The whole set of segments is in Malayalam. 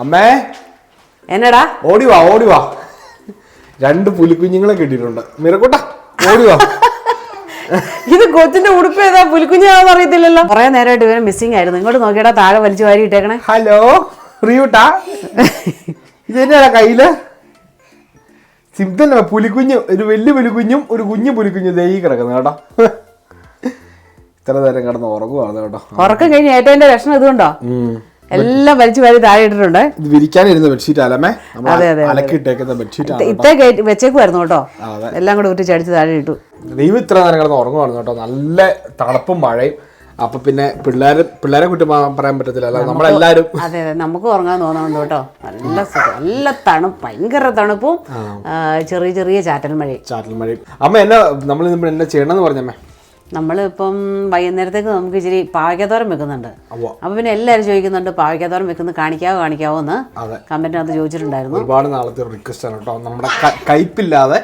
അമ്മേ. എന്നടാ? ഓടി വാ ഓടി വാ. രണ്ട് പുലിക്കുഞ്ഞുങ്ങളെ കിട്ടിയിട്ടുണ്ട്. മിറക്കൂട്ട ഓടി വാ. ഇത് കൊച്ചിന്റെ ഉടുപ്പ് ഏതാ? പുലിക്കുഞ്ഞാന്ന് അറിയത്തില്ലല്ലോ. കുറെ നേരമായിട്ട് ഇവരെ മിസ്സിംഗ് ആയിരുന്നു. ഇങ്ങോട്ട് നോക്കിയടാ താഴെ വലിച്ചു വാരി ഇട്ടേക്കണേ. ഹലോ റിയൂട്ടാ. ഇതെന്നാ കയ്യിൽ? സിംതല്ല പുലിക്കുഞ്ഞു ഒരു വലിയ പുലിക്കുഞ്ഞും ഒരു കുഞ്ഞു പുലിക്കുഞ്ഞു ദൈ കിടക്കുന്നു കേട്ടോ. ഇത്ര നേരം കിടന്ന് ഉറങ്ങുവാണ് കേട്ടോ. ഉറക്കം കഴിഞ്ഞ് ഏറ്റവും ലക്ഷണം ഇതുകൊണ്ടോ. എല്ലാം വലിച്ചു വാരി താഴെ ഇട്ടിട്ടുണ്ട്. ഇത് വിരിക്കാനിരുന്ന ബെഡ്ഷീറ്റ് അലമേ അതെ, അതെ, അതെ. ബെഡ്ഷീറ്റ് ഇത്തേ വെച്ചേക്കുമായിരുന്നു കേട്ടോ. എല്ലാം കൂടെ ഊറ്റി ചടിച്ച് താഴെ ഇട്ടു. ദൈവം ഇത്ര നേരം കിടന്ന് ഉറങ്ങുവാണ് കേട്ടോ. നല്ല തണുപ്പും മഴയും. അപ്പൊ പിന്നെ പിള്ളേര് പിള്ളേരെ കുറ്റം പറയാൻ പറ്റത്തില്ല. നമ്മളെല്ലാരും അതെ അതെ നമുക്ക് ഉറങ്ങാൻ തോന്നുന്നുണ്ട് കേട്ടോ. നല്ല നല്ല തണുപ്പ് ഭയങ്കര തണുപ്പും ചെറിയ ചെറിയ ചാറ്റൽ മഴയും. ചാറ്റൽ മഴയും. അമ്മ എന്നാ നമ്മൾ എന്നാ ചെയ്യണമെന്ന് പറഞ്ഞമ്മേ നമ്മളിപ്പം വൈകുന്നേരത്തേക്ക് നമുക്ക് ഇച്ചിരി പാവയ്ക്കാത്തോരം വെക്കുന്നുണ്ട്. അപ്പൊ അപ്പോൾ പിന്നെ എല്ലാവരും ചോദിക്കുന്നുണ്ട് പാവയ്ക്കാത്തോരം വെക്കുന്ന കാണിക്കാവോ കാണിക്കാവോ എന്ന് അതെ. കമന്റിനകത്ത് ചോദിച്ചിട്ടുണ്ടായിരുന്നു. ഒരുപാട് നാളത്തെ റിക്വസ്റ്റ് ആണ് കേട്ടോ. നമ്മുടെ കയ്പില്ലാതെ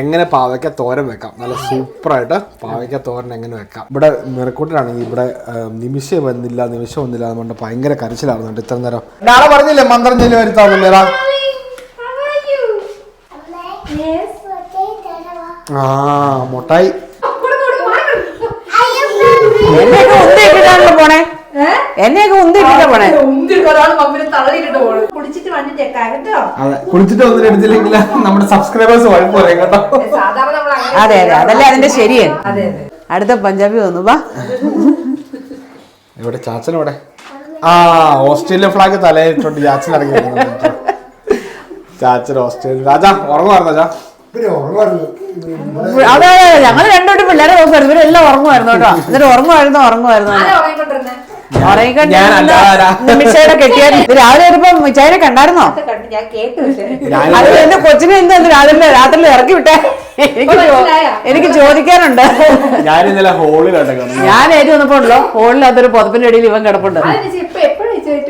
എങ്ങനെ പാവയ്ക്ക തോരൻ വെക്കാം? നല്ല സൂപ്പറായിട്ട് പാവയ്ക്ക തോരൻ എങ്ങനെ വെക്കാം? ഇവിടെ നിറക്കൂട്ടിലാണെങ്കിൽ ഇവിടെ നിമിഷം വന്നില്ല നിമിഷം വന്നില്ല അതുകൊണ്ട് ഭയങ്കര കരച്ചിലാവുന്നുണ്ട് ഇത്ര നേരം. നാളെ പറഞ്ഞില്ലേ മന്ത്രം ചെല്ലി വരുത്താവുന്നില്ല. ആ മുട്ടായി. എന്നെയൊക്കെ പോണേ? എന്നെയൊക്കെ ഉന്തിയിട്ടിട്ടാ പോണേ? കുടിച്ചിട്ട് കുളിച്ചിട്ട് എടുത്തില്ലെങ്കിൽ നമ്മുടെ സബ്സ്ക്രൈബേഴ്സ് പറയും കേട്ടോ. അതെ അതെ അതല്ലേ അതിന്റെ ശരിയാണ് അതെ. അതെ അടുത്ത പഞ്ചാബി വന്നു വാ. ഇവിടെ ചാച്ചൻ ഇവിടെ ആ ഓസ്ട്രേലിയ ഫ്ലാഗ് തലയിട്ടുണ്ട് ചാച്ചൻ ഇറങ്ങി ചാച്ചൻ ഓസ്ട്രേലിയ രാജാ ഉറങ്ങുമായിരുന്നു ചാ? അതെ അതെ ഞങ്ങൾ രണ്ടോട്ട് പിള്ളേരെ നോക്കുമായിരുന്നു ഇവരെല്ലാം ഉറങ്ങുമായിരുന്നു കേട്ടോ. എന്നിട്ട് ഉറങ്ങുമായിരുന്നു ഉറങ്ങുമായിരുന്നു. കെട്ടിയാൽ രാവിലെ വരുമ്പോ മിച്ചായിനെ കണ്ടായിരുന്നോ? അത് എന്റെ കൊച്ചിനെ എന്താ ഇന്ന് രാവിലെ രാത്രി ഇറക്കി വിട്ടേ. എനിക്ക്? എനിക്ക് ചോദിക്കാനുണ്ട്. ഞാൻ ഇന്നലെ ഹോളിലാണ് ഞാൻ ഏറ്റവും വന്നപ്പോ ഹോളിൽ അതൊരു പുതപ്പിന്റെ ഇടയിൽ ഇവൻ കിടപ്പുണ്ട് അത് ചേച്ചി ഇപ്പൊ എപ്പോഴും ചോദിച്ചു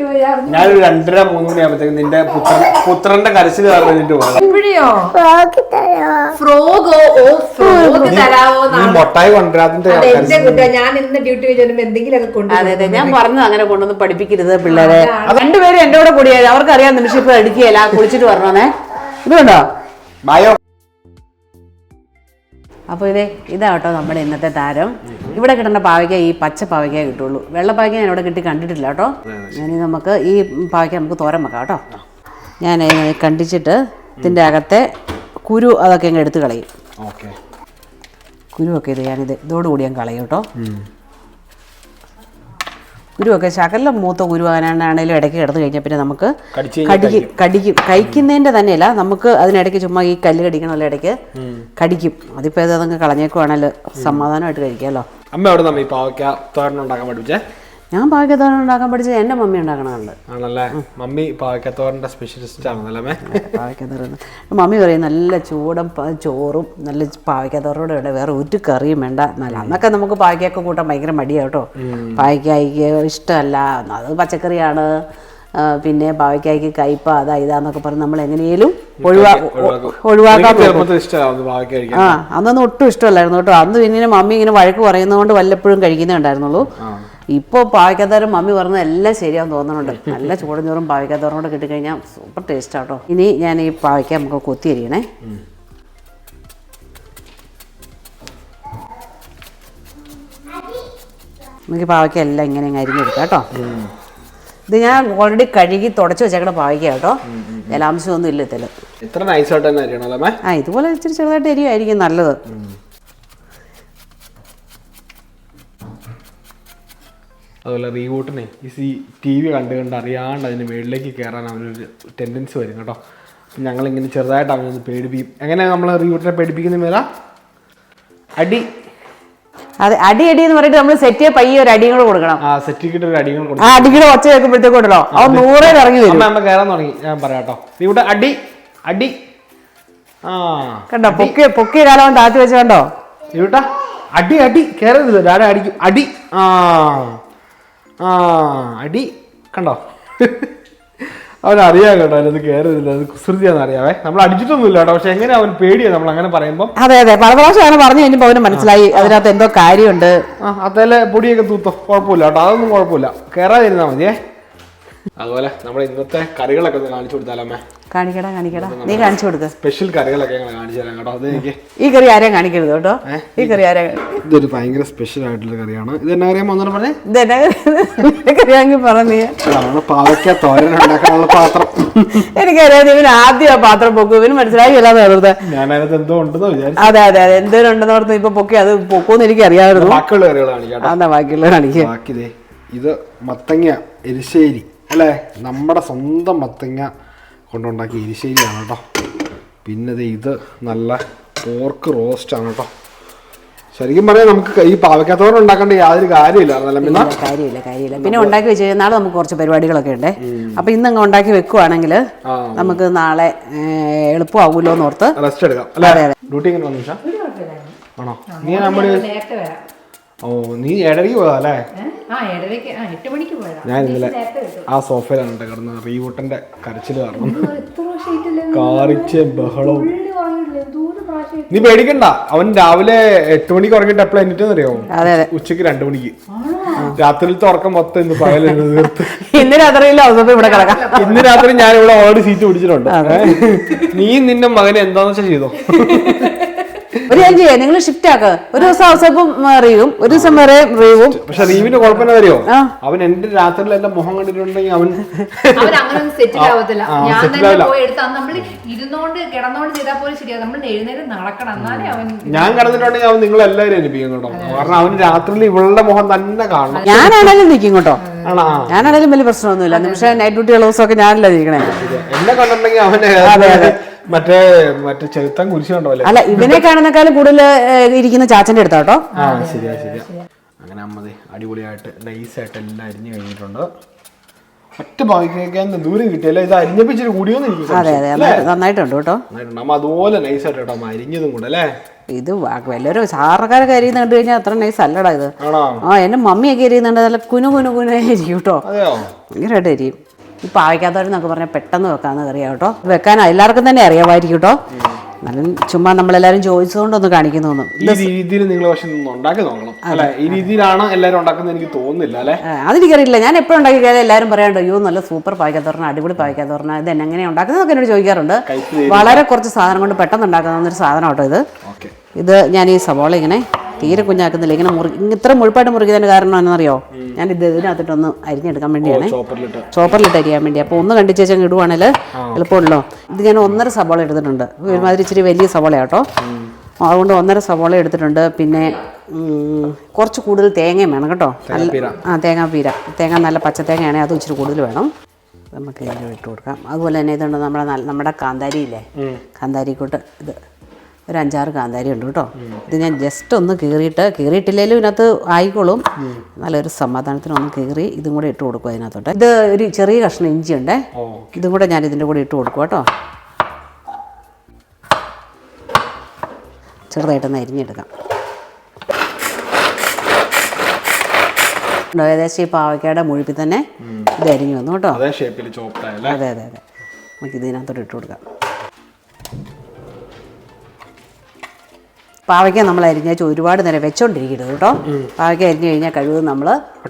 പോയി അറിഞ്ഞു ഞാനൊരു രണ്ടര മൂന്ന് മണിയാകുമ്പോഴത്തേക്ക് നിന്റെ പുത്രൻ പുത്രന്റെ കരച്ചിൽ എന്നിട്ട് പോകാം എപ്പോഴോ ഫ്രോഗോ? ഓ ഫ്രോഗ് തരാവോ നീ മൊട്ടായി കൊണ്ടുവരാതിന്റെ അതെ എന്റെ കരച്ചിൽ ഞാൻ ഇന്ന് ഡ്യൂട്ടി എന്തെങ്കിലും എന്തെങ്കിലുമൊക്കെ അതെ ഞാൻ പറഞ്ഞു അങ്ങനെ കൊണ്ടൊന്ന് പഠിപ്പിക്കരുത് പിള്ളേരെ. രണ്ടുപേരും എന്റെ കൂടെ കൂടിയായി അവർക്കറിയാം നിമിഷം ഇപ്പൊ എടുക്കുകയല്ല കുളിച്ചിട്ട് വരണേ ഇത് കണ്ടോ? ബായോ അപ്പോൾ ഇതേ ഇതാട്ടോ നമ്മുടെ ഇന്നത്തെ താരം. ഇവിടെ കിട്ടുന്ന പാവയ്ക്ക ഈ പച്ച പാവയ്ക്ക കിട്ടുള്ളൂ. വെള്ള പാവയ്ക്ക ഞാൻ ഇവിടെ കിട്ടി കണ്ടിട്ടില്ല കേട്ടോ. ഇനി നമുക്ക് ഈ പാവയ്ക്ക നമുക്ക് തോരൻ വെക്കാം കേട്ടോ. ഞാൻ കണ്ടിച്ചിട്ട് ഇതിന്റെ അകത്തെ കുരു അതൊക്കെ അങ്ങ് എടുത്ത് കളയും. ഓക്കെ. കുരുവൊക്കെ ഇത് ഞാനിത് ഇതോടുകൂടി ഞാൻ കളയും കേട്ടോ. കുരുവൊക്കെ ശകലം മൂത്ത കുരുവാനാണേലും ഇടയ്ക്ക് കിടന്നു കഴിഞ്ഞാൽ പിന്നെ നമുക്ക് കടിക്കും കടിക്കും. കഴിക്കുന്നതിന്റെ തന്നെയല്ല നമുക്ക് അതിനിടയ്ക്ക് ചുമ്മാ ഈ കല്ല് കടിക്കണമല്ലോ ഇടയ്ക്ക് കടിക്കും. അതിപ്പോൾ ഏതാ അതങ്ങ് കളഞ്ഞേക്കുവാണല്ലോ സമാധാനമായിട്ട് കഴിക്കാമല്ലോ അമ്മ എവിടെ നമ്മൾ ഈ പാവയ്ക്ക തോരണം ഉണ്ടാക്കാൻ പഠിപ്പിച്ചേ? ഞാൻ പാകത്തോരൻ ഉണ്ടാക്കാൻ പഠിച്ചത് എന്റെ മമ്മി ഉണ്ടാക്കണമുണ്ട് ആണല്ലേ? മമ്മി പാകത്തോരന്റെ തോരന്റെ സ്പെഷ്യലിസ്റ്റ് ആണല്ലേ പാകത്തോരൻ. മമ്മി പറയും നല്ല ചൂടൻ ചോറും നല്ല പാകത്തോറോടെ വേണ്ട വേറെ ഒരു കറിയും വേണ്ട. നല്ല അന്നൊക്കെ നമുക്ക് പാകയൊക്കെ കൂട്ടാൻ ഭയങ്കര മടിയാണ് കേട്ടോ. പാവയ്ക്കായിക്ക് ഇഷ്ടമല്ല. അത് പച്ചക്കറിയാണ്. പിന്നെ പാവയ്ക്കായ്ക്ക് കയ്പ അതാ ഇതാന്നൊക്കെ പറഞ്ഞ് നമ്മൾ എങ്ങനെയും ഒഴിവാ ഒഴിവാക്കാൻ ആ അന്നൊന്നും ഒട്ടും ഇഷ്ടമല്ലായിരുന്നു കേട്ടോ. അന്ന് പിന്നെ മമ്മി ഇങ്ങനെ വഴക്ക് പറയുന്നതുകൊണ്ട് വല്ലപ്പോഴും കഴിക്കുന്നേ ഉണ്ടായിരുന്നുള്ളൂ. ഇപ്പോൾ പാവയ്ക്കാത്തോരം മമ്മി പറഞ്ഞത് എല്ലാം ശരിയാന്ന് തോന്നുന്നുണ്ട്. നല്ല ചൂടും ചോറും പാവയ്ക്കാത്തോറും കൂടെ കിട്ടിക്കഴിഞ്ഞാൽ സൂപ്പർ ടേസ്റ്റ് ആട്ടോ. ഇനി ഞാൻ ഈ പാവയ്ക്ക നമുക്ക് കൊത്തി അരിയണേ. നമുക്ക് പാവയ്ക്ക എല്ലാം ഇങ്ങനെ അങ്ങ് അരിഞ്ഞെടുക്കാം കേട്ടോ. ഇത് ഞാൻ ഓൾറെഡി കഴുകി തുടച്ച് വെച്ചേക്കണ പാവയ്ക്ക കേട്ടോ. ജലാംശമൊന്നും ഇല്ല ഇതിൽ ഇത്ര നൈസായിട്ട് തന്നെ ആ ഇതുപോലെ ഇച്ചിരി ചെറുതായിട്ട് അരിയായിരിക്കും നല്ലത്. അതുപോലെ റീവൂട്ടിനെ ഈ സി ടി വി കണ്ട് കണ്ട് അറിയാണ്ട് അതിന്റെ മേളിലേക്ക് കയറാൻ അവനൊരു ടെൻഡൻസി വരും കേട്ടോ. അപ്പം ഞങ്ങളിങ്ങനെ ചെറുതായിട്ട് അവനൊന്ന് പേടിപ്പിക്കും. എങ്ങനെയാണ് നമ്മൾ റീവൂട്ടിനെ പേടിപ്പിക്കുന്ന മേല? അടി. അതെ അടി അടി എന്ന് പറഞ്ഞിട്ട് നമ്മൾ സെറ്റ് ചെയ്യാൻ പയ്യെ ഒരു അടിയും കൂടെ കൊടുക്കണം. ആ സെറ്റ് സെറ്റിക്കിട്ട് ഒരു കൊടുക്കണം ആ അടിയുടെ ഒച്ച കേൾക്കുമ്പോഴത്തേക്ക് ഉണ്ടല്ലോ അവൻ നൂറെ ഇറങ്ങി വരും. അമ്മ അമ്മ കയറാൻ തുടങ്ങി. ഞാൻ പറയാം കേട്ടോ. റീവൂട്ട് അടി അടി. ആ. കണ്ടോ പൊക്കി പൊക്കി ഇടാലവൻ താത്തി വെച്ച് കണ്ടോ? റീവൂട്ടാ അടി അടി. കയറരുത്. ഡാഡ അടിക്കും. അടി. ആ. ആ അടി കണ്ടോ? അവനറിയാം കേട്ടോ അതിനത് കയറുന്നില്ല അത് കുസൃതിയാന്ന് അറിയാവേ നമ്മൾ അടിച്ചിട്ടൊന്നുമില്ല കേട്ടോ പക്ഷെ എങ്ങനെ അവൻ പേടിയാ നമ്മൾ അങ്ങനെ പറയുമ്പോൾ അതെ അതെ. പല പ്രാവശ്യം അങ്ങനെ പറഞ്ഞു കഴിഞ്ഞപ്പോൾ അവന് മനസ്സിലായി. അതിനകത്ത് എന്തോ കാര്യമുണ്ട്. ആ അതല്ലേ പൊടിയൊക്കെ തൂത്തോ. കുഴപ്പമില്ല കേട്ടോ അതൊന്നും കുഴപ്പമില്ല. കയറാതിരുന്നാൽ മതിയേ അതുപോലെ നമ്മുടെ ഇന്നത്തെ കറികളൊക്കെ ഒന്ന് കാണിച്ചു കൊടുത്താലമ്മേ കാണിക്കടാ കാണിക്കടാ. നീ കാണിച്ചു കൊടുക്ക്. സ്പെഷ്യൽ കറികളൊക്കെ ഞങ്ങൾ കാണിച്ചു തരാം കേട്ടോ. അത് എനിക്ക് ഈ കറി ആരെയും കാണിക്കരുത് കേട്ടോ. ഈ കറി ആരെ ഇതൊരു ഭയങ്കര സ്പെഷ്യൽ ആയിട്ടുള്ള കറിയാണ്. ഇത് എന്നാ അറിയാമോ ഒന്നും പറഞ്ഞേ? ഇതെന്നാ കറിയാങ്കി പറഞ്ഞു അതാണ് പാവയ്ക്ക തോരൻ ഉണ്ടാക്കാനുള്ള പാത്രം. എനിക്കറിയാം ഇവന് ആദ്യം ആ പാത്രം പൊക്കും. ഇവന് മനസ്സിലായില്ല വെറുതെ. ഞാൻ അതിനകത്ത് എന്തോ ഉണ്ടെന്ന് വിചാരിച്ചു. അതെ അതെ അതെ. എന്തോ ഉണ്ടെന്ന് ഓർത്ത് ഇപ്പൊ പൊക്കി അത് പൊക്കൂന്ന് എനിക്ക് അറിയാമായിരുന്നു. ബാക്കിയുള്ള കറികൾ കാണിക്കാം അതാ ബാക്കിയുള്ള കാണിക്കുക ബാക്കി ഇത് മത്തങ്ങ എരിശ്ശേരി അല്ലേ? നമ്മുടെ സ്വന്തം മത്തങ്ങ കൊണ്ടുണ്ടാക്കിയ എരിശ്ശേരിയാണ് കേട്ടോ പിന്നെ ദേ ഇത് നല്ല പോർക്ക് റോസ്റ്റ് ആണ് കേട്ടോ ശരിക്കും പറയാം നമുക്ക് ഈ പാവക്കാത്തവരെ ഉണ്ടാക്കേണ്ട യാതൊരു കാര്യമില്ല കാര്യമില്ല കാര്യമില്ല. പിന്നെ ഉണ്ടാക്കി വെച്ച് കഴിഞ്ഞാൽ നാളെ നമുക്ക് കുറച്ച് പരിപാടികളൊക്കെ ഉണ്ട്. അപ്പൊ ഇന്ന് അങ്ങ് ഉണ്ടാക്കി വെക്കുവാണെങ്കിൽ നമുക്ക് നാളെ എളുപ്പമാവൂലോന്ന് എന്ന് ഓർത്ത് റെസ്റ്റ് എടുക്കാം. അല്ലേ? ഡ്യൂട്ടി ആണോ? നീ നമ്മുടെ നേരത്തെ വരാം. ഓ നീ ഏഴരയ്ക്ക് പോയതാ അല്ലേ? ഞാൻ ഇന്നലെ ആ സോഫയിലാണ് കേട്ടോ കിടന്ന് റീവൂട്ടന്റെ കരച്ചിൽ കാരണം കാറിച്ച് ബഹളവും നീ പേടിക്കണ്ട. അവൻ രാവിലെ എട്ട് മണിക്ക് ഉറങ്ങിട്ട് എപ്പോഴും എന്നിട്ടെന്ന് അറിയാമോ അതെ അതെ. ഉച്ചയ്ക്ക് രണ്ടു മണിക്ക്. രാത്രിയിലത്തെ ഉറക്കം മൊത്തം ഇന്ന് പകലിരുന്ന് തീർത്ത്. ഇന്ന് രാത്രിയില്ല അവസരം ഇവിടെ കിടക്കാം. ഇന്ന് രാത്രി ഞാൻ ഇവിടെ ഓൾറെഡി സീറ്റ് പിടിച്ചിട്ടുണ്ട്. നീ നിന്റെ മകനെ എന്താന്ന് വെച്ചാൽ ചെയ്തോ? ഒരു ഞാൻ ചെയ്യാം നിങ്ങൾ ഷിഫ്റ്റ് ആക്ക. ഒരു ദിവസം അവസരപ്പം റീവും ഒരു ദിവസം വരെ റീവും പക്ഷെ റീവിന്റെ കുഴപ്പമില്ല അറിയോ അവൻ എന്റെ രാത്രിയിൽ എന്റെ മുഖം കണ്ടിട്ടുണ്ടെങ്കിൽ അവൻ അവൻ അങ്ങനെ സെറ്റിൽ ആവത്തില്ല. ഞാൻ തന്നെ പോയി എടുത്ത് നമ്മൾ ഇരുന്നോണ്ട് കിടന്നോണ്ട് ചെയ്താൽ പോലും ശരിയാവും നമ്മൾ എഴുന്നേരം നടക്കണം. എന്നാലേ അവൻ ഞാൻ കിടന്നിട്ടുണ്ടെങ്കിൽ അവൻ നിങ്ങൾ എല്ലാവരും അനുഭവിക്കും കേട്ടോ കാരണം അവന് രാത്രിയിൽ ഇവളുടെ മുഖം തന്നെ കാണണം. ഞാനാണേലും നിൽക്കും കേട്ടോ. ഞാനാണെങ്കിലും. ഞാനാണേലും വലിയ പ്രശ്നമൊന്നുമില്ല. നിമിഷം നൈറ്റ് ഡ്യൂട്ടി ഉള്ള ദിവസമൊക്കെ ഞാനല്ലേ നിൽക്കണേ എന്നെ കണ്ടിട്ടുണ്ടെങ്കിൽ അവന് മറ്റേ മറ്റേ ചെറുത്തം കുരിശ് അല്ല ഇവനെ കാണുന്നേക്കാളും കൂടുതൽ ഇരിക്കുന്ന ചാച്ചന്റെ അടുത്താ കേട്ടോ. ആ ശരിയാ ശരിയാ. അങ്ങനെ അമ്മതി അടിപൊളിയായിട്ട് നൈസായിട്ട് എല്ലാം അരിഞ്ഞു കഴിഞ്ഞിട്ടുണ്ട്. ഒറ്റ ഭാഗിക്കാൻ ദൂരം കിട്ടിയല്ലേ? ഇത് അരിഞ്ഞപ്പിച്ചിട്ട് കൂടിയോന്ന് എനിക്ക് അതെ. അതെ നന്നായിട്ട് നന്നായിട്ടുണ്ട് കേട്ടോ. നന്നായിട്ടുണ്ട്. അമ്മ അതുപോലെ നൈസായിട്ട് കേട്ടോ അമ്മ അരിഞ്ഞതും കൂടെ അല്ലേ? ഇത് വല്ലൊരു സാറക്കാരൊക്കെ അരിയുന്ന കണ്ടു കഴിഞ്ഞാൽ അത്ര നൈസ് അല്ലടാ ഇത്. ആ എന്റെ മമ്മിയൊക്കെ എരിയുന്നുണ്ട് നല്ല കുനു കുനു കുനു എരിയും കേട്ടോ. ഭയങ്കരമായിട്ട് എരിയും ഈ പാവയ്ക്കാത്തവരെന്നൊക്കെ പറഞ്ഞാൽ പെട്ടെന്ന് വെക്കാന്ന് അറിയാം കേട്ടോ. വെക്കാൻ എല്ലാവർക്കും തന്നെ അറിയാമായിരിക്കും കേട്ടോ. എന്നാലും ചുമ്മാ നമ്മളെല്ലാവരും ചോദിച്ചുകൊണ്ടൊന്ന് കാണിക്കുന്നു ഈ രീതിയിൽ നിങ്ങൾ പക്ഷെ ഒന്ന് ഉണ്ടാക്കി നോക്കണം. അല്ലെ? ഈ രീതിയിലാണ് ഉണ്ടാക്കുന്നത് എനിക്ക് തോന്നുന്നില്ല അല്ലെ? അതെനിക്കറിയില്ല. ഞാൻ എപ്പോഴും ഉണ്ടാക്കിയാലും എല്ലാവരും പറയാണ്ട് അയ്യോ നല്ല സൂപ്പർ പായ്ക്കാത്തോറിന അടിപൊളി പായ്ക്കാത്തോറിന ഇത് എങ്ങനെയാണ് ഉണ്ടാക്കുന്നതൊക്കെ എന്നോട് ചോദിക്കാറുണ്ട്. വളരെ കുറച്ച് സാധനം കൊണ്ട് പെട്ടെന്ന് ഉണ്ടാക്കുന്ന ഒരു സാധനം കേട്ടോ ഇത് ഇത് ഞാൻ ഈ സവോള ഇങ്ങനെ തീരെ കുഞ്ഞാക്കുന്നില്ല. ഇങ്ങനെ മുറി ഇത്ര മുഴുപ്പായിട്ട് മുറിക്കുന്നതിന് കാരണം എന്നറിയോ ഞാൻ ഇത് ഇതിനകത്തിട്ടൊന്ന് അരിഞ്ഞെടുക്കാൻ വേണ്ടിയാണ്. ചോപ്പറിലിട്ട്. അരിയാൻ വേണ്ടി അപ്പോൾ ഒന്ന് കണ്ടിച്ചേച്ചങ്ങ് ഇടുവാണെങ്കിൽ എളുപ്പമുള്ളൂ ഇത് ഞാൻ ഒന്നര സവോള എടുത്തിട്ടുണ്ട്. ഒരുമാതിരി ഇച്ചിരി വലിയ സവോള കേട്ടോ അതുകൊണ്ട് ഒന്നര സവോള എടുത്തിട്ടുണ്ട്. പിന്നെ കുറച്ച് കൂടുതൽ തേങ്ങയും വേണം കേട്ടോ. നല്ല ആ തേങ്ങാപ്പീര. തേങ്ങ നല്ല പച്ച തേങ്ങയാണെങ്കിൽ അതും ഇച്ചിരി കൂടുതൽ വേണം. നമുക്ക് ഇതിൽ ഇട്ട് കൊടുക്കാം. അതുപോലെ തന്നെ ഇതുണ്ട് നമ്മുടെ നമ്മുടെ കാന്താരിയില്ലേ? കാന്താരിക്കോട്ട് ഇത്. ഒരു അഞ്ചാറ് കാന്താരി ഉണ്ട് കേട്ടോ. ഇത് ഞാൻ ജസ്റ്റ് ഒന്ന് കീറിയിട്ട് കീറിയിട്ടില്ലെങ്കിലും ഇതിനകത്ത് ആയിക്കോളും. നല്ലൊരു സമാധാനത്തിന് ഒന്ന് കീറി ഇതും കൂടെ ഇട്ട് കൊടുക്കുക അതിനകത്തോട്ട്. ഇത് ഒരു ചെറിയ കഷ്ണം ഇഞ്ചി ഉണ്ടേ. ഇതും കൂടെ ഞാൻ ഇതിന്റെ കൂടെ ഇട്ട് കൊടുക്കുക കേട്ടോ. ചെറുതായിട്ടൊന്ന് അരിഞ്ഞെടുക്കാം? ഏകദേശം ഈ പാവയ്ക്കയുടെ മുഴുപ്പിൽ തന്നെ ഇത് അരിഞ്ഞു വന്നു കേട്ടോ. അതേ അതെ അതെ അതെ. നമുക്ക് ഇതിനകത്തോട്ട് ഇട്ട് കൊടുക്കാം. പാവയ്ക്ക നമ്മൾ അരിഞ്ഞാൽ ഒരുപാട് നേരം വെച്ചോണ്ടിരിക്കരുത് കേട്ടോ. പാവയ്ക്ക അരിഞ്ഞു കഴിഞ്ഞാൽ കഴിവ് നമ്മൾ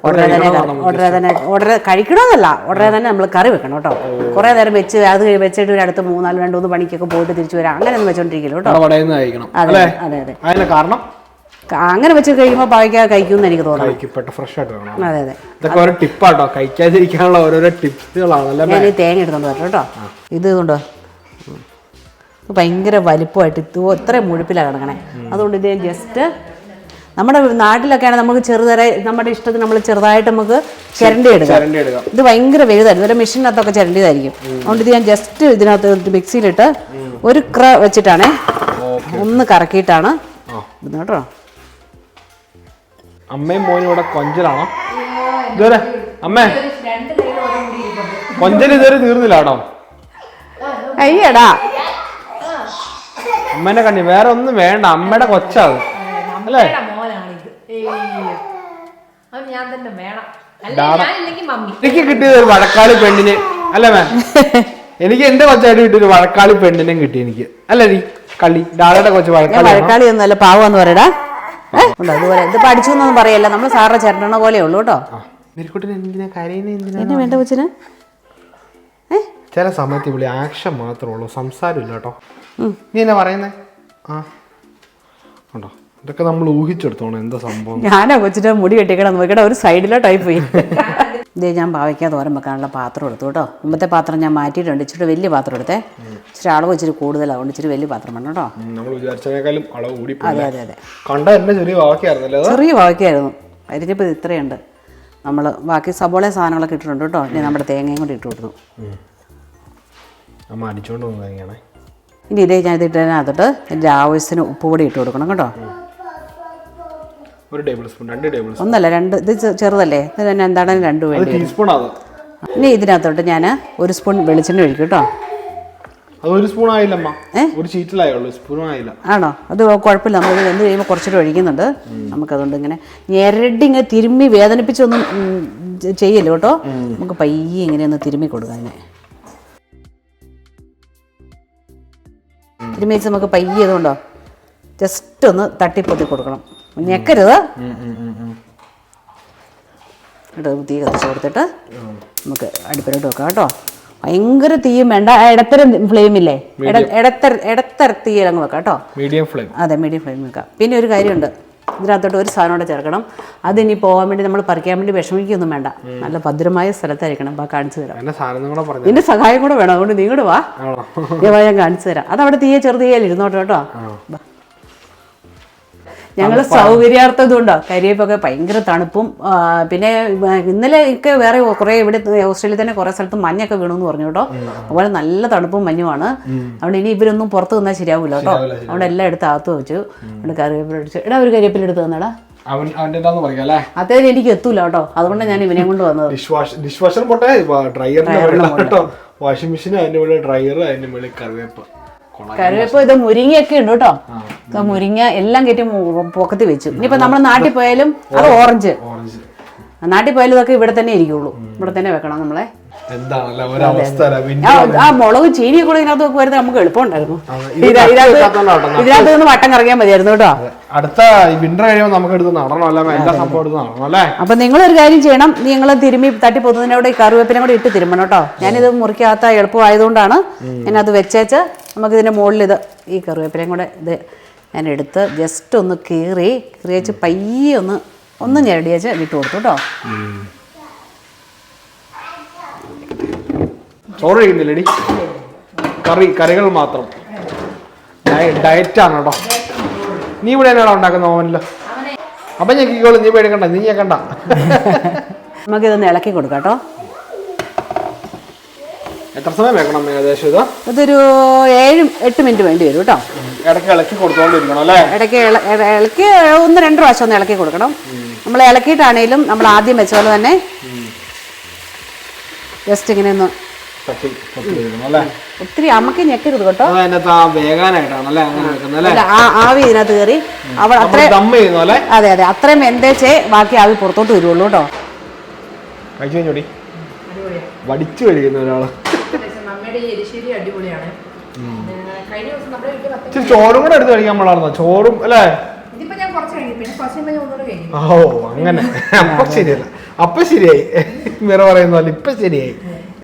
ഉടനെ തന്നെ ഉടനെ തന്നെ ഉടനെ കഴിക്കണമെന്നല്ല ഉടനെ തന്നെ നമ്മൾ കറി വെക്കണം കേട്ടോ. കുറേ നേരം വെച്ച് അത് വെച്ചിട്ട് ഒരു അടുത്ത് മൂന്നാൽ രണ്ട് മൂന്ന് പണിക്കൊക്കെ പോയിട്ട് തിരിച്ചു വരാം. അങ്ങനെ ഒന്നും വെച്ചോണ്ടിരിക്കില്ല കേട്ടോ. അതെ അതെ അതെ. കാരണം? അങ്ങനെ വെച്ച് കഴിയുമ്പോൾ പാവയ്ക്ക കഴിക്കുമെന്ന് എനിക്ക് തോന്നുന്നു. ഫ്രഷ് ആയിട്ട് വേണം. അതെ അതെ. ഇതൊക്കെ ഓരോ ടിപ്പാട്ടോ കഴിക്കാതിരിക്കാനുള്ള ഓരോരോ ടിപ്സുകളാണ് അല്ലേ ഞാൻ തേങ്ങ എടുത്തോണ്ട് വരട്ടോ കേട്ടോ ഇത്. ഇത് ഭയങ്കര വലിപ്പമായിട്ട് ഇത്തു ഇത്രയും മുഴുപ്പിലാണ് കിടക്കണേ. അതുകൊണ്ട് ഇത് ജസ്റ്റ് നമ്മുടെ നാട്ടിലൊക്കെയാണ് നമുക്ക് ചെറുതര നമ്മുടെ ഇഷ്ടത്തിന് നമ്മൾ ചെറുതായിട്ട് നമുക്ക് ചിരണ്ടി എടുക്കാം. ചരണ്ടി എടുക്കാം. ഇത് ഭയങ്കര വലുതായിരുന്നു ഒരു മെഷീനകത്തൊക്കെ ചിരണ്ടിയതായിരിക്കും. അതുകൊണ്ട് ഇത് ഞാൻ ജസ്റ്റ് ഇതിനകത്ത് മിക്സിയിലിട്ട് ഒരു ക്ര വെച്ചിട്ടാണേ ഒന്ന് കറക്കിയിട്ടാണ് കേട്ടോ. അമ്മയും മോനും ഇവിടെ കൊഞ്ചലാണോ? ഇതുവരെ. അമ്മേ. കൊഞ്ചൽ ഇതുവരെ തീർന്നില്ല കേട്ടോ. അയ്യടാ. അമ്മേനെ കണ്ണി വേറെ ഒന്നും വേണ്ട അമ്മയുടെ കൊച്ചാണ് അല്ലേ? എനിക്ക് കിട്ടിയത് ഒരു വഴക്കാളി പെണ്ണിന് അല്ലേ മാം? എനിക്ക് എന്റെ കൊച്ചായിട്ട് കിട്ടിയ ഒരു വഴക്കാളി പെണ്ണിനും കിട്ടി എനിക്ക്. അല്ലേ നീ? കളി ഡാഡയുടെ കൊച്ചു വഴക്കാളി വഴക്കാളി ഒന്നും അല്ല പാവന്ന് പറയടാ. അതുപോലെ ഇത് പഠിച്ചു എന്നൊന്നും പറയല്ല നമ്മൾ സാറിന്റെ ചേട്ടനെ പോലെ ഉള്ളൂ കേട്ടോ. എന്തിനാ കരയുന്ന എന്തിനാ? എന്നെ വേണ്ട കൊച്ചിന്. ചില സമയത്ത് ഇവിടെ ആക്ഷൻ മാത്രമേ ഉള്ളൂ സംസാരമില്ല കേട്ടോ. നീ എന്നാ പറയുന്നേ? ആ. ഉണ്ടോ? ഇതൊക്കെ നമ്മൾ ഊഹിച്ചെടുത്തോണം എന്താ സംഭവം. ഞാനാ കൊച്ചിട്ട് മുടി കെട്ടിക്കണം നോക്കിയിട്ട് ഒരു സൈഡിലോട്ടായി പോയി ഇതേ ഞാൻ പാവയ്ക്ക തോരൻ വെക്കാനുള്ള പാത്രം എടുത്തു കേട്ടോ. മുമ്പത്തെ പാത്രം ഞാൻ മാറ്റിയിട്ടുണ്ട്. ഇച്ചിരി വലിയ പാത്രം എടുത്തേ. ഇച്ചിരി അളവ് ഇച്ചിരി കൂടുതലാണ് ഇച്ചിരി വലിയ പാത്രം വേണം കേട്ടോ. നമ്മൾ വിചാരിച്ചതിനേക്കാളും അളവ് കൂടി അതെ അതെ അതെ. കണ്ട എന്നെ ചെറിയ വാക്കിയായിരുന്നു ചെറിയ പാവയ്ക്കായിരുന്നു ഇത് ഇത്രയുണ്ട്. നമ്മൾ ബാക്കി സബോള സാധനങ്ങളൊക്കെ ഇട്ടിട്ടുണ്ട് കേട്ടോ. ഇനി നമ്മുടെ തേങ്ങയും കൂടി ഇട്ട് കൊടുത്തു. അമ്മ അടിച്ചോണ്ട് പോകുന്നത് ഇനി ഇതേ ഞാൻ ഇതിട്ടതിനകത്തോട്ട് എന്റെ ആവശ്യത്തിന് ഉപ്പ് കൂടി ഇട്ട് കൊടുക്കണം കേട്ടോ. ഒരു ടേബിൾ സ്പൂൺ രണ്ട് ടേബിൾ സ്പൂൺ. ഒന്നല്ല രണ്ട് ഇത് ചെറുതല്ലേ? ഇത് തന്നെ എന്താണ് രണ്ട് വേണ്ടി ടീസ്പൂൺ ആകും ഇനി ഇതിനകത്തോട്ട് ഞാൻ ഒരു സ്പൂൺ വെളിച്ചെണ്ണ ഒഴിക്കും കേട്ടോ. ഒരു സ്പൂൺ ആയില്ലമ്മ? ഒരു ചീറ്റിലായുള്ളൂ സ്പൂൺ ആയില്ല. ആണോ? അത് കുഴപ്പമില്ല. നമ്മൾ എന്ത് ചെയ്യുമ്പോൾ കുറച്ചുകൂടെ ഒഴിക്കുന്നുണ്ട്. നമുക്കതുകൊണ്ട് ഇങ്ങനെ ഞെരടി ഇങ്ങനെ തിരുമ്മി വേദനിപ്പിച്ചൊന്നും ചെയ്യല്ലോ കേട്ടോ. നമുക്ക് പയ്യെ ഇങ്ങനെ ഒന്ന് തിരുമ്മി കൊടുക്കാം അതിനെ. തിരുമ്മി വെച്ച് നമുക്ക് പയ്യതുകൊണ്ടോ? ജസ്റ്റ് ഒന്ന് തട്ടിപ്പൊത്തി കൊടുക്കണം. ഞെക്കരുത്. എന്നിട്ട് തീ കത്തിച്ച് കൊടുത്തിട്ട് നമുക്ക് അടിപ്പിലോട്ട് വെക്കാം കേട്ടോ. ഭയങ്കര തീയും വേണ്ട. ഇടത്തരം ഫ്ലെയിമില്ലേ ഇട ഇടത്തര ഇടത്തര തീയിൽ അങ്ങ് വെക്കാം കേട്ടോ. മീഡിയം ഫ്ലെയിം അതെ മീഡിയം ഫ്ലെയിം വെക്കാം. പിന്നെ ഒരു കാര്യമുണ്ട്. ഇതിനകത്തോട്ട് ഒരു സാധനം കൂടെ ചേർക്കണം. അതിനി പോകാൻ വേണ്ടി നമ്മൾ പറിക്കാൻ വേണ്ടി വിഷമിക്കൊന്നും വേണ്ട. നല്ല ഭദ്രമായ സ്ഥലത്തായിരിക്കണം. വാ കാണിച്ചു തരാം. എന്റെ നിന്റെ സഹായം കൂടെ വേണം. അതുകൊണ്ട് നീ കൂടെ വാ. ഞാൻ കാണിച്ചു തരാം. അത് അവിടെ തീയെ ചെറുതീയാലിരുന്നോട്ടോ ഇരുന്നോട്ടോ കേട്ടോ. ഞങ്ങൾ സൗകര്യാർത്ഥം ഉണ്ടോ കരിയേപ്പൊക്കെ ഭയങ്കര തണുപ്പും പിന്നെ ഇന്നലെ ഒക്കെ വേറെ കുറേ ഇവിടെ ഓസ്ട്രേലിയ തന്നെ കുറേ സ്ഥലത്ത് മഞ്ഞൊക്കെ വീണു എന്ന് പറഞ്ഞു കേട്ടോ. അതുപോലെ നല്ല തണുപ്പും മഞ്ഞുമാണ്. അതുകൊണ്ട് ഇനി ഇവരൊന്നും പുറത്ത് നിന്നാൽ ശരിയാവില്ല കേട്ടോ. അതുകൊണ്ട് എല്ലാം എടുത്ത് അകത്ത് വെച്ചു. അതുകൊണ്ട് കറിവേപ്പില അടിച്ചു. എടാ ഒരു കരിവേപ്പില എടുത്ത് തന്നടാ. അവൻ അവന്റെ എന്താന്ന് പറയാം അല്ലേ? അതേ എനിക്ക് എത്തൂല കേട്ടോ. അതുകൊണ്ട് ഞാൻ ഇവനെ കൊണ്ട് വന്നത്. ഡിഷ് വാഷ് ഡിഷ് വാഷർ പോട്ടെ ഡ്രയറിന്റെ വാഷിംഗ് മെഷീൻ അതിന്റെ മുകളിൽ ഡ്രയർ അതിന്റെ മുകളിൽ കറിവേപ്പ്. കറിവേപ്പ് ഇത് മുരിങ്ങയൊക്കെ ഉണ്ട് കേട്ടോ. മുരിങ്ങ എല്ലാം കയറ്റി പൊക്കത്തി വെച്ചു. ഇനിയിപ്പോ നമ്മുടെ നാട്ടിൽ പോയാലും അത് ഓറഞ്ച്. ഓറഞ്ച്. നാട്ടിൽ പോയാലും ഇതൊക്കെ ഇവിടെ തന്നെ ഇരിക്കുള്ളൂ. ഇവിടെ തന്നെ വെക്കണം നമ്മളെ. ആ മുളക് ചീനി കൂടെ ഇതിനകത്ത് വെക്കുമായിരുന്നു നമുക്ക് എളുപ്പമുണ്ടായിരുന്നു. ഇത് ഇതാ- ഇതിനകത്ത് നിന്ന് വട്ടം കറങ്ങിയാൽ മതിയായിരുന്നു കേട്ടോ. അടുത്ത വിന്റർ കഴിയുമ്പോൾ നമുക്ക് എടുത്ത് നടണം അല്ലേ? എല്ലാ സംഭവം എടുത്ത് നടണം അല്ലേ? അപ്പൊ നിങ്ങളൊരു കാര്യം ചെയ്യണം. നിങ്ങൾ തിരുമ്മി തട്ടി പൊതുവിനോട് ഈ കറിവേപ്പിനെ കൂടെ ഇട്ട് തിരുമ്മണം കേട്ടോ. ഞാനിത് മുറിക്കകത്ത എളുപ്പമായതുകൊണ്ടാണ് ഞാനത് വെച്ചേച്ച് നമുക്ക് ഇതിന്റെ മുകളിൽ ഇത് ഈ കറിവേപ്പിനെ കൂടെ ഇത് ഞാൻ എടുത്ത് ജസ്റ്റ് ഒന്ന് കീറി കീറി വെച്ച് പയ്യെ ഒന്ന് ഒന്ന് ഞെരടി വെച്ച് ഇട്ട് കൊടുത്തു കേട്ടോ. ചോറ് കഴിക്കുന്നില്ലടി. കറി കറികൾ മാത്രം. ഡയറ്റാണ് കേട്ടോ. നീ ഇവിടെ തന്നെയാണോ ഉണ്ടാക്കുന്ന ഓവനിൽ? അപ്പൊ ഞെക്കിക്കോളൂ നീ പേടിക്കണ്ട നീ ഞെക്കണ്ട. നമുക്കിതൊന്ന് ഇളക്കി കൊടുക്കാം കേട്ടോ. എത്ര സമയം വെക്കണം ഏകദേശം ഇത്? ഇതൊരു ഏഴ് എട്ട് മിനിറ്റ് വേണ്ടി വരും കേട്ടോ. ഇടയ്ക്ക് ഇളക്കി കൊടുത്തോണ്ടിരിക്കണം അല്ലേ? ഇടയ്ക്ക് ഇളക്കി ഒന്ന് രണ്ട് പ്രാവശ്യം ഒന്ന് ഇളക്കി കൊടുക്കണം. നമ്മൾ ഇളക്കിയിട്ടാണേലും നമ്മൾ ആദ്യം വെച്ച പോലെ തന്നെ ജസ്റ്റ് ഇങ്ങനെ ഒന്ന് ഒത്തിരി അമ്മയ്ക്ക് ഞെക്കരുത് കേട്ടോ. ആവി ഇതിനകത്ത് കയറി അവൾ അത്രയും അതെ അതെ. അത്രയും എന്തേച്ചേ ബാക്കി ആവി പുറത്തോട്ട് വരുള്ളൂ കേട്ടോ. വടിച്ചു കഴിക്കുന്ന ഒരാൾ. ഈ എരിശ്ശേരി അടിപൊളിയാണ്. കഴിഞ്ഞ ദിവസം നമ്മുടെ വീട്ടിൽ പത്ത് ഇച്ചിരി ചോറും കൂടെ എടുത്ത് കഴിക്കാൻ പാടാർന്നോ ചോറും അല്ലേ? ഇതിപ്പോ ഞാൻ കുറച്ച് പിന്നെ കുറച്ച് കഴിയുമ്പോൾ ഞാൻ ഒന്നുകൂടെ കഴിക്കും. ഓ അങ്ങനെ. അപ്പൊ ശരിയല്ല. അപ്പൊ ശരിയായി. വേറെ പറയുന്ന പോലെ ഇപ്പൊ ശരിയായി.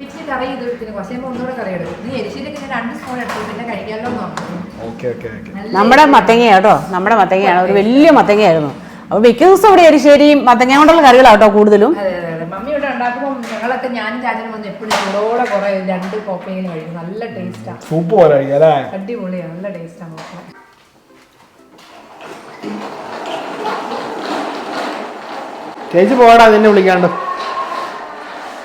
ഇച്ചിരി കറി ഇത് പിന്നെ കുറച്ച് കഴിയുമ്പോൾ ഒന്നുകൂടെ കറി എടുക്കും. നീ എരിശ്ശേരിക്ക് ഞാൻ രണ്ട് സ്പൂൺ എടുത്തു. പിന്നെ കഴിക്കാമല്ലോ എന്ന് പറഞ്ഞു. Okay okay okay. നമ്മുടെ മത്തങ്ങ കേട്ടോ. നമ്മുടെ മത്തങ്ങയാണ്. ഒരു വലിയ മത്തങ്ങയായിരുന്നു. അപ്പോൾ മിക്ക ദിവസം ഇവിടെ എരിശ്ശേരിയും മത്തങ്ങ കൊണ്ടുള്ള കറികളാട്ടോ കൂടുതലും അതെ അതെ അതെ മമ്മി ഇവിടെ ഉണ്ടാക്കുമ്പോൾ ഞങ്ങളൊക്കെ ഞാനും ചാച്ചനും വന്ന് എപ്പോഴും ചൂടോടെ കുറെ രണ്ട് കോപ്പയിങ്ങനെ കഴിക്കും. നല്ല ടേസ്റ്റാണ് സൂപ്പ് പോലെ കഴിക്കാം അല്ലേ? അടിപൊളിയാണ് നല്ല ടേസ്റ്റാണ് നോക്കാൻ ചേച്ചി പോടാ നിന്നെ വിളിക്കാണ്ട്.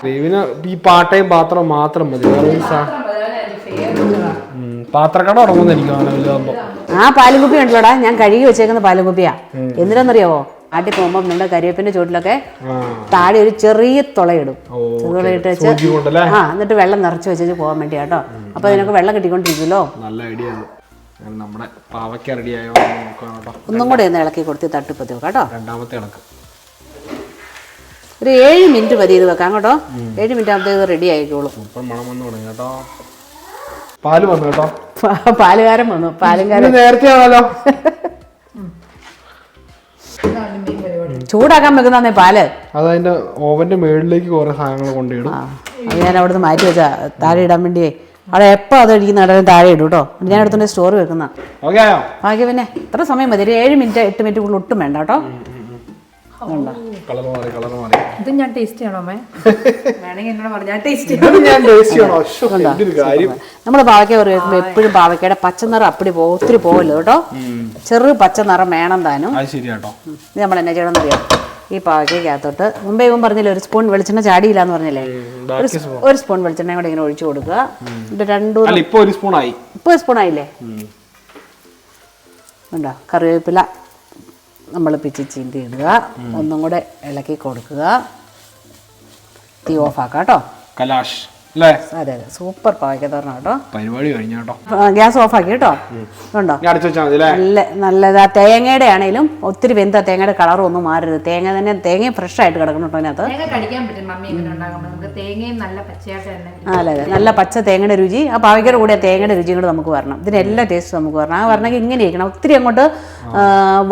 ലീവിന് ഈ പാട്ടയും പാത്രം മാത്രം മതി. പാത്രക്കട തുടങ്ങുന്ന എനിക്ക് ആ പാലുകുപ്പി ഉണ്ടല്ലോടാ ഞാൻ കഴുകി വെച്ചേക്കുന്ന പാലുകുപ്പിയാ. എന്തിനാന്നറിയാവോ? നാട്ടിൽ പോകുമ്പോൾ നമ്മുടെ കരിവേപ്പിന്റെ ചുവട്ടിലൊക്കെ താഴെ ഒരു ചെറിയ തുളയിടും. തുളയിട്ട് വെച്ച് ആ എന്നിട്ട് വെള്ളം നിറച്ച് വെച്ചിട്ട് പോകാൻ വേണ്ടി കേട്ടോ അപ്പൊ അതിനൊക്കെ വെള്ളം കിട്ടിക്കൊണ്ടിരിക്കുമല്ലോ? നല്ല ഐഡിയ നമ്മുടെ പാവയ്ക്ക റെഡിയായോ ഒന്നും കൂടെ ഒന്ന് ഇളക്കി കൊടുത്ത് തട്ടിപ്പത്തി വെക്കാം കേട്ടോ. രണ്ടാമത്തെ ഇളക്ക്. ഒരു ഏഴ് മിനിറ്റ് മതി ഇത് വെക്കാം കേട്ടോ. ഏഴ് മിനിറ്റ് ആകുമ്പോഴത്തേക്ക് റെഡി ആയിക്കോളൂ. മണം വന്നു തുടങ്ങി കേട്ടോ. പാൽ വന്നു കേട്ടോ. പാലുകാരൻ വന്നു. പാലുകാരൻ. നേരത്തെ ആണല്ലോ. ചൂടാക്കാൻ വെക്കുന്നേ പാൽ. അത് അതിന്റെ ഓവന്റെ മേളിലേക്ക് കുറെ സാധനങ്ങൾ കൊണ്ടിടും ആ അത് ഞാൻ അവിടുന്ന് മാറ്റി വെച്ചാ താഴെ ഇടാൻ വേണ്ടിയേ. അവിടെ എപ്പോൾ അത് അടിക്കുന്ന ഇടയിൽ താഴെ ഇടും കേട്ടോ ഞാൻ എടുത്തോണ്ട് സ്റ്റോർ വെക്കുന്ന. ബാക്കി പിന്നെ എത്ര സമയം മതി. ഒരു ഏഴ് മിനിറ്റ് എട്ട് മിനിറ്റ് കൂടുതൽ ഒട്ടും വേണ്ട കേട്ടോ. കളർ മാറി കളർ മാറി. ഇത് ഞാൻ ടേസ്റ്റ് ചെയ്യണോ അമ്മേ? വേണമെങ്കിൽ എന്നോട് പറഞ്ഞു ഞാൻ ടേസ്റ്റ് ഇത് ഞാൻ ടേസ്റ്റ് ചെയ്യണോ? എന്തൊരു കാര്യം. നമ്മൾ പാവയ്ക്ക കറി എപ്പോഴും പാവയ്ക്കയുടെ പച്ച നിറം അപ്പടി പോ ഒത്തിരി പോകല്ലോ കേട്ടോ? ചെറു പച്ച നിറം വേണം താനും. അത് ശരിയാട്ടോ ഇത് നമ്മൾ എന്നാ ചെയ്യണം അറിയാം? ഈ പാവയ്ക്കകത്തോട്ട് മുമ്പേ ഇവൻ പറഞ്ഞില്ലേ ഒരു സ്പൂൺ വെളിച്ചെണ്ണ ചാടിയില്ല എന്ന് പറഞ്ഞില്ലേ ഒരു സ്പൂൺ വെളിച്ചെണ്ണ കൂടെ ഇങ്ങനെ ഒഴിച്ചു കൊടുക്കുക. എന്നിട്ട് രണ്ടു അല്ല ഇപ്പൊ ഒരു സ്പൂൺ ആയി. ഇപ്പോൾ സ്പൂൺ ആയില്ലേ? ഉണ്ടോ? കറിവേപ്പില. നമ്മൾ പിച്ചി ചീന്തി ഇടുക. ഒന്നും കൂടെ ഇളക്കി കൊടുക്കുക. തീ ഓഫ് ആക്കാം കേട്ടോ. കലാഷ് അല്ലേ? അതെ അതെ. സൂപ്പർ പാവയ്ക്ക തോരണം കേട്ടോ. പരിപാടി കഴിഞ്ഞ കേട്ടോ. ഗ്യാസ് ഓഫാക്കി കേട്ടോ. ഉണ്ടോ? നല്ല നല്ലതാ. തേങ്ങയുടെ ആണെങ്കിലും ഒത്തിരി വെന്ത തേങ്ങയുടെ കളറും ഒന്നും മാറരുത്. തേങ്ങ തന്നെ തേങ്ങയും ഫ്രഷ് ആയിട്ട് കിടക്കണം കേട്ടോ അതിനകത്ത്. തേങ്ങ കടിക്കാൻ പറ്റും. തേങ്ങയും നല്ല പച്ചയായിട്ട് തന്നെ അതെ അതെ. നല്ല പച്ച തേങ്ങയുടെ രുചി ആ പാവയ്ക്കയുടെ കൂടെ ആ തേങ്ങയുടെ രുചിയും കൂടെ നമുക്ക് വരണം. ഇതിന് എല്ലാ ടേസ്റ്റും നമുക്ക് വരണം. ആ വരണമെങ്കിൽ ഇങ്ങനെ ഇരിക്കണം. ഒത്തിരി അങ്ങോട്ട്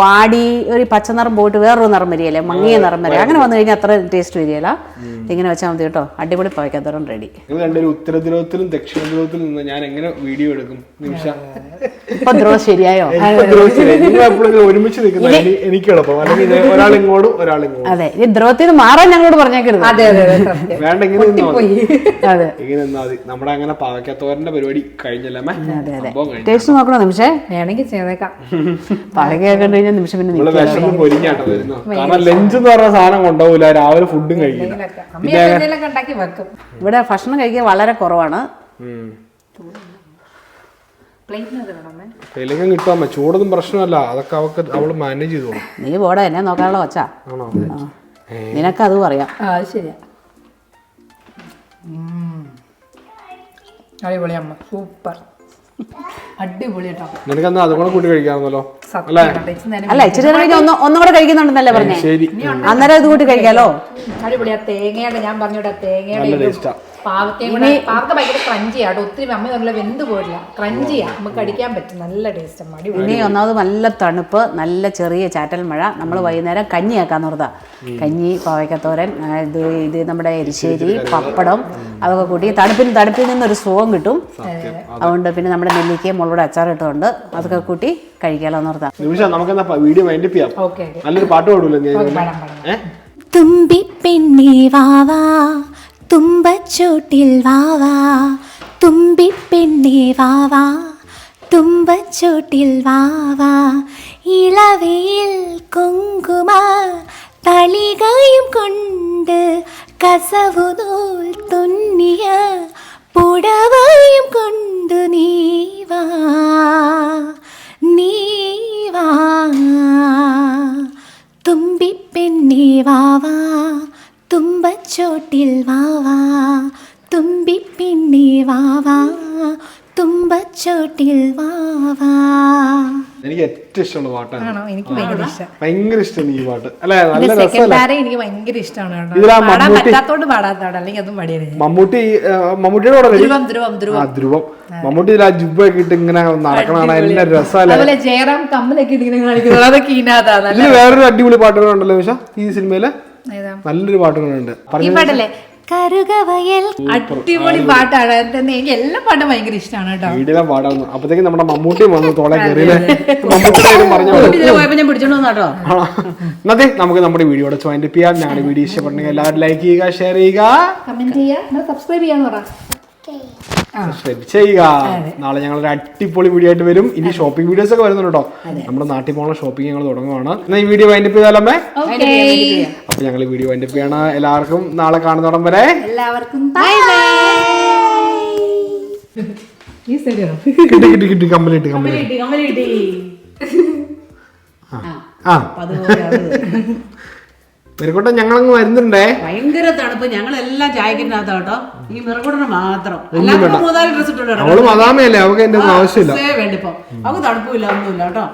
വാടി ഒരു പച്ച നിറം പോയിട്ട് വേറൊരു നിറം വരികയല്ലേ? മങ്ങിയ നിറം വരിക. അങ്ങനെ വന്നു കഴിഞ്ഞാൽ അത്ര ടേസ്റ്റ് വരികയില്ല. ഇങ്ങനെ വെച്ചാൽ മതി കേട്ടോ. അടിപൊളി പാവയ്ക്കാത്തരം റെഡി ഉത്തര ധ്രുവത്തിലും ദക്ഷിണ ധ്രുവത്തിലും നിന്ന് ഞാൻ എങ്ങനെ വീഡിയോ എടുക്കും? നിമിഷ. ഇപ്പൊ ധ്രുവ ശരിയായോ? ഒരുമിച്ച് നിൽക്കുന്ന എനിക്ക് എളുപ്പം അല്ലെങ്കിൽ ഒരാൾ ഇങ്ങോട്ടും ഒരാൾ ഇങ്ങോട്ടും അതെ. ഈ ധ്രുവത്തിൽ നിന്ന് മാറാൻ ഞങ്ങളോട് പറഞ്ഞേക്കരുത്. വേണ്ട ഇങ്ങനെ അതെ. ഇങ്ങനെ നിന്നാ നമ്മുടെ അങ്ങനെ പാവയ്ക്കാത്തോരന്റെ പരിപാടി കഴിഞ്ഞല്ലേ? അതെ അതെ ടേസ്റ്റ് നോക്കണോ നിമിഷേ. വേണമെങ്കിൽ ചെയ്തേക്കാം. പാവയ്ക്ക കണ്ടു കഴിഞ്ഞാൽ നിമിഷം പിന്നെ. വിഷമം പൊരിഞ്ഞാട്ടോ വരുന്നത് കാരണം ലഞ്ച് എന്ന് പറഞ്ഞ സാധനം കൊണ്ടുപോകില്ല രാവിലെ ഫുഡും കഴിക്കില്ല. ഇവിടെ ഭക്ഷണം കഴിക്കാൻ വളരെ കുറവാണ്. തെലുങ്കം കിട്ടുമ്പോ ചൂടൊന്നും പ്രശ്നമല്ല. അതൊക്കെ അവക്ക് അവൾ മാനേജ് ചെയ്തോളും. നീ പോടാ എന്നെ നോക്കാനുള്ള വച്ചാ നിനക്കത് നിനക്ക് അതും അറിയാം ആ ശരിയാ. അടിപൊളി അമ്മ. സൂപ്പർ. അടിപൊളി കേട്ടോ. അതും കൂടെ കഴിക്കാമെന്നല്ലോ നേരം അല്ല ഇച്ചിരി നേരം കഴിഞ്ഞ് ഒന്ന് ഒന്നും കൂടെ കഴിക്കുന്നുണ്ടെന്നല്ലേ പറഞ്ഞേ? ശരി. അന്നേരം ഇത് കൂട്ടി കഴിക്കാലോ? അടിപൊളി. ആ തേങ്ങയുടെ ഞാൻ പറഞ്ഞൂടെ തേങ്ങയുടെ നല്ല ടേസ്റ്റാ പാവത്തെ പാവക്ക ഭയങ്കര ക്രഞ്ചിയാ കേട്ടോ. ഒത്തിരി അമ്മ നല്ല വെന്ത് പോരില്ല. ക്രഞ്ചിയാ നമുക്ക് കടിക്കാൻ പറ്റും. നല്ല ടേസ്റ്റ് മടി ഇനി ഒന്നാമത് നല്ല തണുപ്പ് നല്ല ചെറിയ ചാറ്റൽ മഴ. നമ്മൾ വൈകുന്നേരം കഞ്ഞിയാക്കാൻ നിർത്താ കഞ്ഞി പാവയ്ക്കത്തോരൻ ഇത് ഇത് നമ്മുടെ എരിശ്ശേരി പപ്പടം അതൊക്കെ കൂട്ടി തണുപ്പിൽ തണുപ്പിൽ ഒരു സുഖം കിട്ടും. അതുകൊണ്ട് പിന്നെ നമ്മുടെ നെല്ലിക്കയും മുളകുടെ അച്ചാർ ഇട്ടുകൊണ്ട് അതൊക്കെ കൂട്ടി കഴിക്കാലോ നിർത്താം നിമിഷ നമുക്കെന്നാ വീഡിയോ വൈൻഡപ്പ് ചെയ്യാം. നല്ലൊരു പാട്ട് പാടൂല്ലോ ഞാൻ പാടാം പാടാം. വാവാ തുമ്പച്ചോട്ടിൽ വാവാ തുമ്പിപ്പെണ്ണേ വാവാ തുമ്പച്ചോട്ടിൽ വാവാ ഇളവയിൽ കുങ്കുമ തളികയും കൊണ്ട് കസവു നൂൽ തുന്നിയ പുടവയും കൊണ്ടു നീവാ നീവാ തുമ്പിപ്പെണ്ണേ വാവാ തുമ്പച്ചോട്ടിൽ വാവാ തുമ്പിപ്പെണ്ണേ വാവാ തുമ്പച്ചോട്ടിൽ വാവാ എനിക്ക് ഏറ്റവും ഇഷ്ടമുള്ള പാട്ടാണ്. ആണോ? എനിക്ക് ഭയങ്കര ഇഷ്ടം. ഭയങ്കര ഇഷ്ടമാണ് ഈ പാട്ട്. അല്ലെ? നല്ല രസമല്ലേ? എനിക്ക് ഭയങ്കര ഇഷ്ടമാണ് കേട്ടോ. ഇതിലാ പാടാൻ മമ്മൂട്ടി- പറ്റാത്തോണ്ട് പാടാത്തതാണ്. അല്ലെങ്കിൽ അതും പാടിയത് മമ്മൂട്ടി ആ, മമ്മൂട്ടിയുടെ കൂടെ ready? ധ്രുവം ധ്രുവം ധ്രുവം. ആ ധ്രുവം. മമ്മൂട്ടി ഇതിൽ ആ ജുബൊക്കെ ഇട്ട് ഇങ്ങനെ നടക്കണാണ് എന്നെ രസമല്ലേ? അതുപോലെ ജയറാം കമ്മലൊക്കെ ഇട്ടിങ്ങനെ കാണിക്കുന്നത്. അതൊക്കെ ഇതിനകത്താണ് ഇതിൽ വേറൊരു അടിപൊളി പാട്ടുകളുണ്ടല്ലോ നിമിഷ ഈ സിനിമയിൽ? നല്ലൊരു പാട്ടുകളുണ്ട്. ഈ പാട്ടല്ലേ? കറുകവയൽ അടിപൊളി പാട്ടാണ്. എനിക്ക് എല്ലാ പാട്ടും ഭയങ്കര ഇഷ്ടമാണ് കേട്ടോ. വീടിലെ പാടാണ് അപ്പത്തേക്ക് നമ്മുടെ മമ്മൂട്ടി വന്നു തോളെ കയറിയില്ലേ? ഞാൻ പിടിച്ചോണ്ട് നമുക്ക് നമ്മുടെ വീഡിയോ ജോയിന്റ് ചെയ്യാം. ഞങ്ങളുടെ വീഡിയോ ഇഷ്ടപ്പെട്ടെങ്കിൽ എല്ലാവരും ലൈക്ക് ചെയ്യുക ഷെയർ ചെയ്യുക. കമന്റ് ചെയ്യുക. സബ്സ്ക്രൈബ് ചെയ്യാന്ന് പറ. സബ്സ്ക്രൈബ് ചെയ്യുക. നാളെ ഞങ്ങൾ ഒരു അടിപൊളി വീഡിയോ ആയിട്ട് വരും. ഇനി ഷോപ്പിംഗ് വീഡിയോസ് ഒക്കെ വരുന്നുണ്ട് കേട്ടോ. നമ്മുടെ നാട്ടിൽ പോകുന്ന ഷോപ്പിംഗ് ഞങ്ങൾ തുടങ്ങുവാണ്. എന്നാൽ ഈ വീഡിയോ വൈൻഡപ്പ് ചെയ്താലമ്മേ ഓക്കെ അപ്പൊ ഞങ്ങൾ വീഡിയോ വൈൻഡപ്പ് ചെയ്യണം. എല്ലാവർക്കും നാളെ കാണുന്നോടം വരെ. എല്ലാവർക്കും ബൈ ഈ ശരിയാണോ കിട്ടി കിട്ടി കിട്ടി. കമ്പലിട്ട് കമ്പലിട്ട് ആ. മെരുക്കോട്ടെ ഞങ്ങളങ്ങ് വരുന്നുണ്ടേ. ഭയങ്കര തണുപ്പ്. ഞങ്ങളെല്ലാം ചായക്കിനകത്താ കേട്ടോ. ഈ മിറകുടനെ മാത്രം. മൂന്നാൽ ഡ്രസ് ഇട്ടുണ്ട് അവൾ മതാമയല്ലേ അവൾക്ക് എന്റെ ആവശ്യമില്ല. വേണ്ടിപ്പോ. അവക്ക് തണുപ്പില്ല ഒന്നുമില്ല കേട്ടോ.